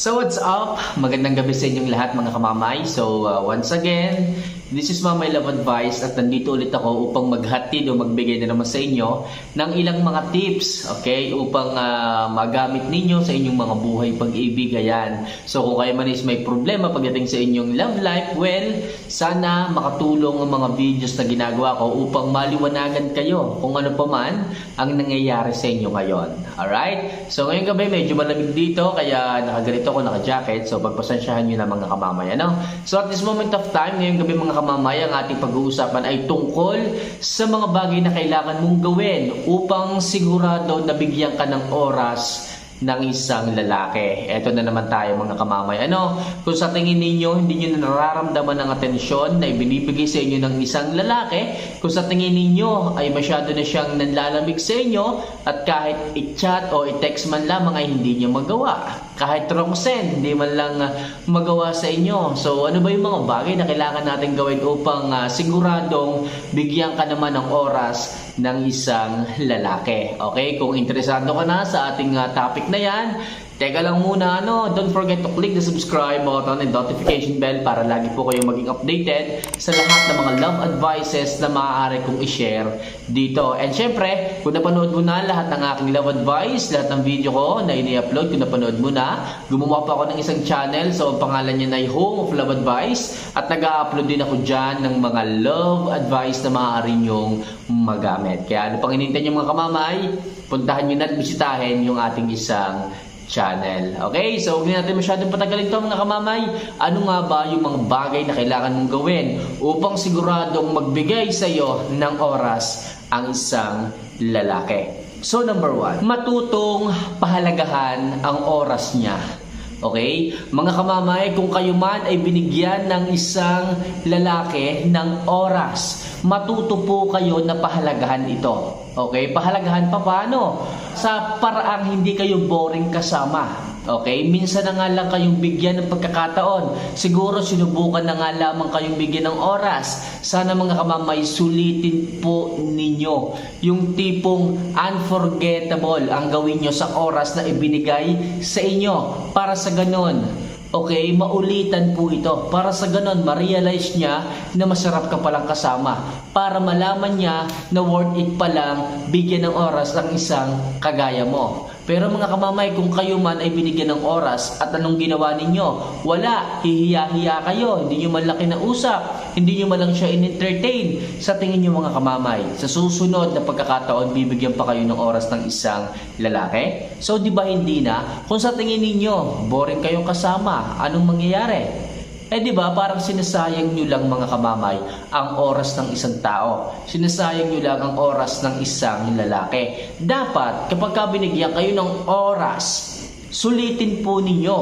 So what's up? Magandang gabi sa inyong lahat mga kamamay. So uh, once again, this is Mamay Love Advice at nandito ulit ako upang maghatid o magbigay na naman sa inyo ng ilang mga tips, okay? Upang uh, magamit ninyo sa inyong mga buhay pag-ibig. Ayan. So kung kayo man is may problema pagdating sa inyong love life, well, sana makatulong ang mga videos na ginagawa ko upang maliwanagan kayo kung ano pa man ang nangyayari sa inyo ngayon. Alright? So ngayong gabi medyo malamig dito kaya nakaganito ako, naka-jacket. So pagpasensyahan nyo na mga kamamay. Ano? So at this moment of time, ngayong gabi mga kamamay, ang ating pag-uusapan ay tungkol sa mga bagay na kailangan mong gawin upang sigurado na bigyan ka ng oras ng isang lalaki. Ito na naman tayo mga kamamay. Ano, kung sa tingin ninyo, hindi nyo nararamdaman ng atensyon na ibinibigay sa inyo ng isang lalaki, kung sa tingin ninyo ay masyado na siyang nanlalamig sa inyo at kahit i-chat o i-text man lamang ay hindi nyo magawa. Kahit wrong send, hindi man lang uh, magawa sa inyo. So ano ba yung mga bagay na kailangan natin gawin upang uh, siguradong bigyan ka naman ng oras ng isang lalaki. Okay? Kung interesado ka na sa ating uh, topic na yan, Teka lang muna, ano, don't forget to click the subscribe button and notification bell para lagi po kayong maging updated sa lahat ng mga love advices na maaari kong i-share dito. And syempre, kung napanood mo na lahat ng aking love advice, lahat ng video ko na ini-upload, kung napanood mo na, gumawa pa ako ng isang channel. So, ang pangalan niya ay Home of Love Advice at nag-upload din ako dyan ng mga love advice na maaari nyong magamit. Kaya ano pang inintay niyo mga kamamay, puntahan nyo na at bisitahin yung ating isang channel. Okay? So, na natin masyadong patagalin ito mga kamamay. Ano nga ba yung mga bagay na kailangan mong gawin upang siguradong magbigay sa iyo ng oras ang isang lalaki? So, number one, matutong pahalagahan ang oras niya. Okay? Mga kamamay, kung kayo man ay binigyan ng isang lalaki ng oras, matuto po kayo na pahalagahan ito. Okay? Pahalagahan pa paano? Sa paraang hindi kayo boring kasama. Okay? Minsan na nga lang kayong bigyan ng pagkakataon. Siguro sinubukan na nga lamang kayong bigyan ng oras. Sana mga kamamay, sulitin po ninyo yung tipong unforgettable ang gawin nyo sa oras na ibinigay sa inyo. Para sa ganon, Okay, maulitan po ito. Para sa ganon, ma-realize niya na masarap ka palang kasama. Para malaman niya na worth it palang bigyan ng oras ang isang kagaya mo. Pero mga kamamay, kung kayo man ay binigyan ng oras at anong ginawa ninyo? Wala, hihiya-hiya kayo, hindi nyo man lang kinausap, hindi nyo man lang siya in-entertain. Sa tingin nyo mga kamamay, sa susunod na pagkakataon, bibigyan pa kayo ng oras ng isang lalaki? So di ba hindi na? Kung sa tingin ninyo, boring kayong kasama, anong mangyayari? Eh di ba parang sinasayang nyo lang mga kamamay ang oras ng isang tao. Sinasayang nyo lang ang oras ng isang lalaki. Dapat kapag ka binigyan kayo ng oras, sulitin po ninyo.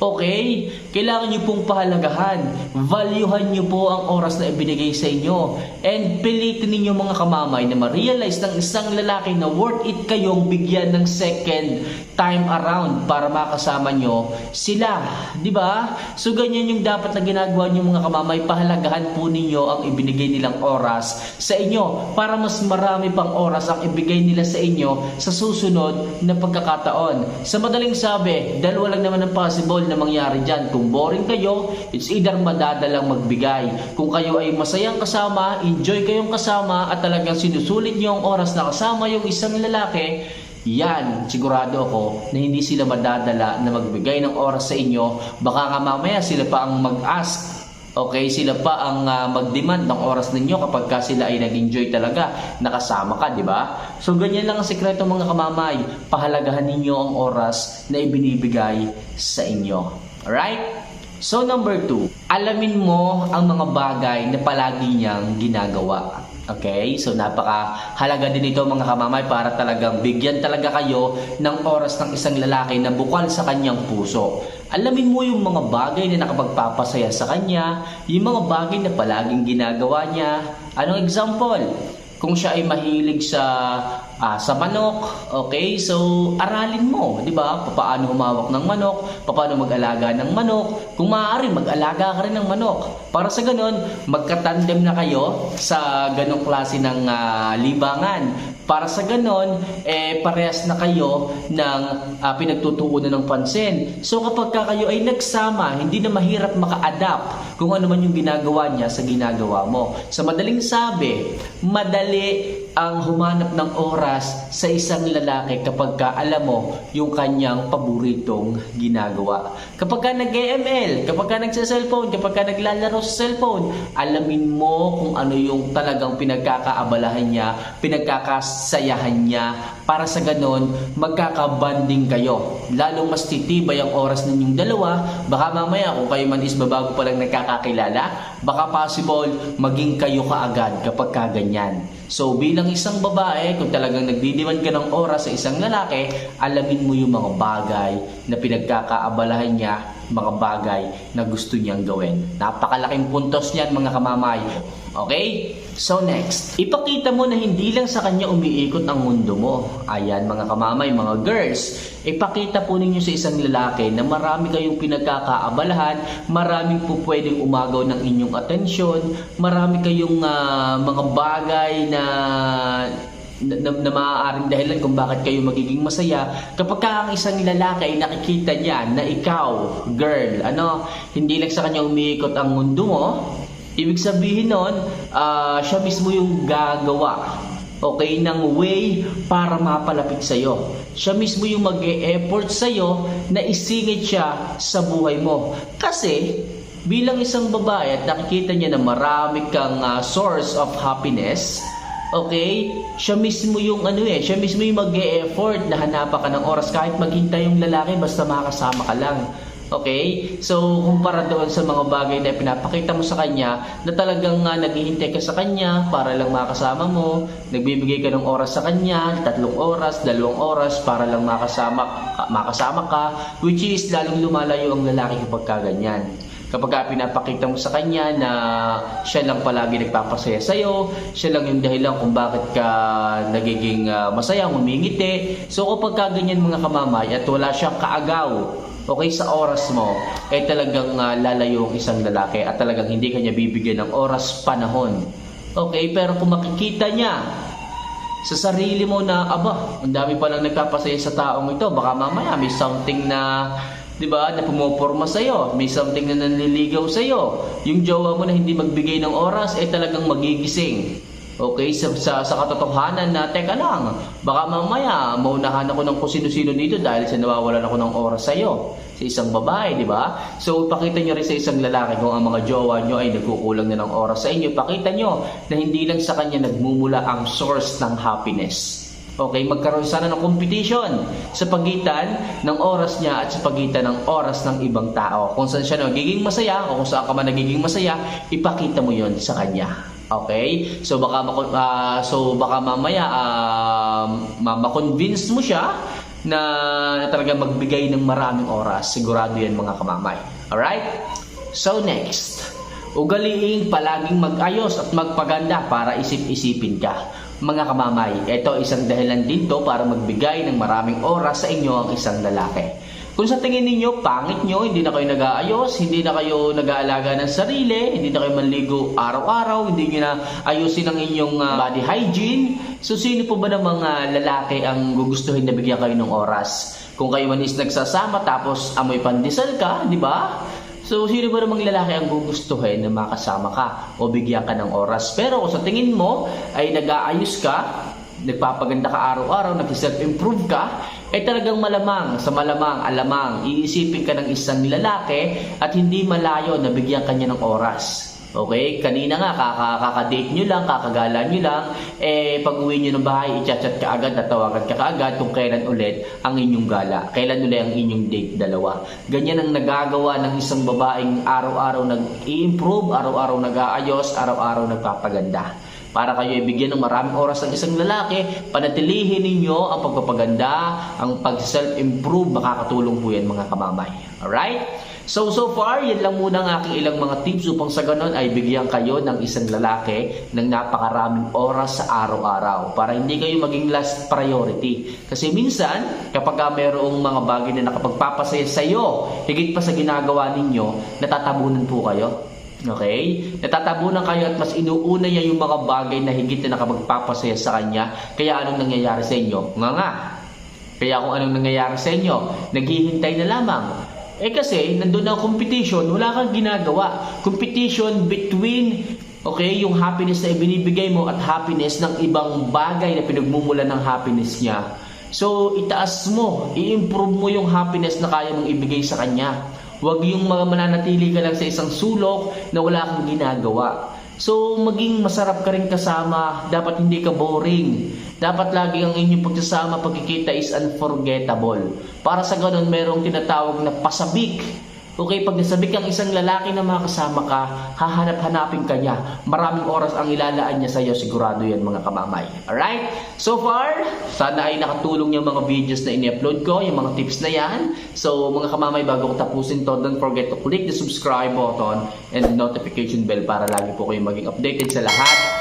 Okay? Kailangan nyo pong pahalagahan. Valuehan nyo po ang oras na ibinigay sa inyo. And pilitin ninyo mga kamamay na ma-realize ng isang lalaki na worth it kayong bigyan ng second time around para makasama nyo sila. Di ba? So ganyan yung dapat na ginagawa nyo mga kamamay. Pahalagahan po ninyo ang ibinigay nilang oras sa inyo para mas marami pang oras ang ibigay nila sa inyo sa susunod na pagkakataon. Sa madaling sabi, dalawa lang naman ang possible na mangyari dyan. Kung boring kayo, it's either madadalang magbigay. Kung kayo ay masayang kasama, enjoy kayong kasama at talagang sinusulit nyo ang oras na kasama yung isang lalaki, yan, sigurado ako na hindi sila madadala na magbigay ng oras sa inyo. Baka nga mamaya sila pa ang mag-ask Okay, sila pa ang uh, mag-demand ng oras ninyo kapag ka sila ay nag-enjoy talaga, nakasama ka, di ba? So ganyan lang ang sekreto mga kamamay, pahalagahan ninyo ang oras na ibinibigay sa inyo. Alright? So number two, alamin mo ang mga bagay na palagi niyang ginagawa. Okay? So napaka-halaga din ito mga kamamay para talagang bigyan talaga kayo ng oras ng isang lalaki na bukal sa kanyang puso. Alamin mo yung mga bagay na nakapagpapasaya sa kanya, yung mga bagay na palaging ginagawa niya. Anong example? Kung siya ay mahilig sa uh, sa manok, okay? So aralin mo, 'di ba? Paano humawak ng manok, paano mag-alaga ng manok. Kung maaari, mag-alaga ka rin ng manok. Para sa ganun, magka-tandem na kayo sa ganong klase ng uh, libangan. Para sa ganon, eh, parehas na kayo ng ah, pinagtutuunan ng pansin. So kapag ka kayo ay nagsama, hindi na mahirap maka-adapt kung ano man yung ginagawa niya sa ginagawa mo. Sa madaling sabi, madali ang humanap ng oras sa isang lalaki kapag ka alam mo yung kanyang paboritong ginagawa. Kapag ka nag-ML, kapag ka nagsa-cellphone, kapag ka naglalaro sa cellphone, alamin mo kung ano yung talagang pinagkakaabalahan niya, pinagkakasayahan niya, para sa ganon, magkakabanding kayo. Lalong mas titibay ang oras ninyong dalawa, baka mamaya kung kayo man is babago pa lang nagkakakilala, baka possible maging kayo kaagad kapag kaganyan. So bilang isang babae, kung talagang nagdidiman ka ng oras sa isang lalaki, alamin mo yung mga bagay na pinagkakaabalahan niya, mga bagay na gusto niyang gawin. Napakalaking puntos niyan mga kamamay. Okay? So next, ipakita mo na hindi lang sa kanya umiikot ang mundo mo. Ayan mga kamamay, mga girls, ipakita po ninyo sa isang lalaki na marami kayong pinagkakaabalahan, maraming po pwedeng umagaw ng inyong atensyon, marami kayong ah, mga bagay na na, na, maaaring dahilan kung bakit kayo magiging masaya kapag ka ang isang lalaki ay nakikita niya na ikaw, girl, ano, hindi lang sa kanya umiikot ang mundo mo, ibig sabihin nun, ah, siya mismo yung gagawa okay, ng way para mapalapit sa'yo. Siya mismo yung mag effort sa'yo na isingit siya sa buhay mo. Kasi, bilang isang babae at nakikita niya na marami kang ah, source of happiness, okay, siya mismo yung ano eh, siya mismo yung mag effort na hanapan ka ng oras kahit maghintay yung lalaki basta makasama ka lang. Okay? So, kumpara doon sa mga bagay na pinapakita mo sa kanya na talagang uh, naghihintay ka sa kanya para lang makasama mo, nagbibigay ka ng oras sa kanya, tatlong oras, dalawang oras para lang makasama, ka- makasama ka, which is lalong lumalayo ang lalaki kapag kaganyan. Kapag ka pinapakita mo sa kanya na siya lang palagi nagpapasaya sa'yo, siya lang yung dahilan kung bakit ka nagiging ah, masaya, humingiti. So kapag ka ganyan mga kamamay at wala siyang kaagaw, okay, sa oras mo, eh talagang ah, lalayo ang isang lalaki at talagang hindi kanya bibigyan ng oras, panahon. Okay, pero kung makikita niya sa sarili mo na, aba, ang dami palang nagpapasaya sa taong ito, baka mamaya may something na, di ba, na pumoporma sa'yo, may something na nanliligaw sa'yo. Yung jowa mo na hindi magbigay ng oras, eh talagang magigising. Okay, sa, sa, sa katotohanan na, teka lang, baka mamaya maunahan ako ng kung sino-sino dito dahil sa nawawalan ako ng oras sa'yo sa isang babae, di ba? So, pakita nyo rin sa isang lalaki kung ang mga jowa nyo ay nagkukulang na ng oras sa inyo. Pakita nyo na hindi lang sa kanya nagmumula ang source ng happiness. Okay, magkaroon sana ng competition sa pagitan ng oras niya at sa pagitan ng oras ng ibang tao. Kung saan siya nagiging masaya o kung saan ka man nagiging masaya, ipakita mo yon sa kanya. Okay? So baka ah, so baka mamaya ah, ma- ma-convince mo siya na, na talaga magbigay ng maraming oras. Sigurado yan mga kamamay. Alright? So next, ugaliing palaging mag-ayos at magpaganda para isip-isipin ka. Mga kamamay, ito isang dahilan din to para magbigay ng maraming oras sa inyo ang isang lalaki. Kung sa tingin ninyo, pangit nyo, hindi na kayo nag-aayos, hindi na kayo nag-aalaga ng sarili, hindi na kayo manligo araw-araw, hindi nyo na ayusin ang inyong ah, body hygiene, so sino po ba ng mga lalaki ang gugustuhin na bigyan kayo ng oras? Kung kayo man is nagsasama tapos amoy pandesal ka, di ba? So, sino ba namang lalaki ang gugustuhin na makasama ka o bigyan ka ng oras? Pero kung sa tingin mo ay nag-aayos ka, nagpapaganda ka araw-araw, nag-self-improve ka, eh talagang malamang, sa malamang, alamang, iisipin ka ng isang lalaki at hindi malayo na bigyan ka niya ng oras. Okay? Kanina nga, kaka, kaka-date nyo lang, kakagala nyo lang, eh, pag uwi nyo ng bahay, i-chat ka agad, tatawagan ka kaagad kung kailan ulit ang inyong gala. Kailan ulit ang inyong date dalawa. Ganyan ang nagagawa ng isang babaeng araw-araw nag-i-improve, araw-araw nag-aayos, araw-araw nagpapaganda. Para kayo ibigyan ng maraming oras ng isang lalaki, panatilihin ninyo ang pagpapaganda, ang pag-self-improve, makakatulong po yan mga kamamay. Alright? So, so far, yan lang muna ang aking ilang mga tips upang sa ganon ay bigyan kayo ng isang lalaki ng napakaraming oras sa araw-araw para hindi kayo maging last priority. Kasi minsan, kapag ka mayroong mga bagay na nakapagpapasaya sa iyo, higit pa sa ginagawa ninyo, natatabunan po kayo. Okay? Natatabunan kayo at mas inuuna niya yung mga bagay na higit na nakapagpapasaya sa kanya. Kaya anong nangyayari sa inyo? Nga nga. Kaya kung anong nangyayari sa inyo, naghihintay na lamang. Eh kasi, nandun ang competition, wala kang ginagawa. Competition between Okay, yung happiness na ibinibigay mo at happiness ng ibang bagay na pinagmumulan ng happiness niya. So, itaas mo, i-improve mo yung happiness na kaya mong ibigay sa kanya. Huwag yung mga mananatili ka lang sa isang sulok na wala kang ginagawa. So, maging masarap ka rin kasama. Dapat hindi ka boring. Dapat lagi ang inyong pagsasama, pagkikita is unforgettable. Para sa ganun, merong tinatawag na pasabik. Okay, pag nasabik ang isang lalaki na makasama ka, hahanap-hanapin ka niya. Maraming oras ang ilalaan niya sa iyo, sigurado yan mga kamamay. Alright? So far, sana ay nakatulong yung mga videos na ini-upload ko, yung mga tips na yan. So mga kamamay, bago ko tapusin to, don't forget to click the subscribe button and notification bell para lagi po kayong maging updated sa lahat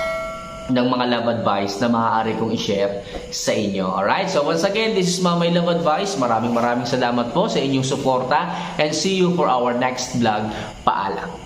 ng mga love advice na maaari kong i-share sa inyo. Alright? So once again, this is Mamay Love Advice. Maraming maraming salamat po sa inyong suporta and see you for our next vlog. Paalam.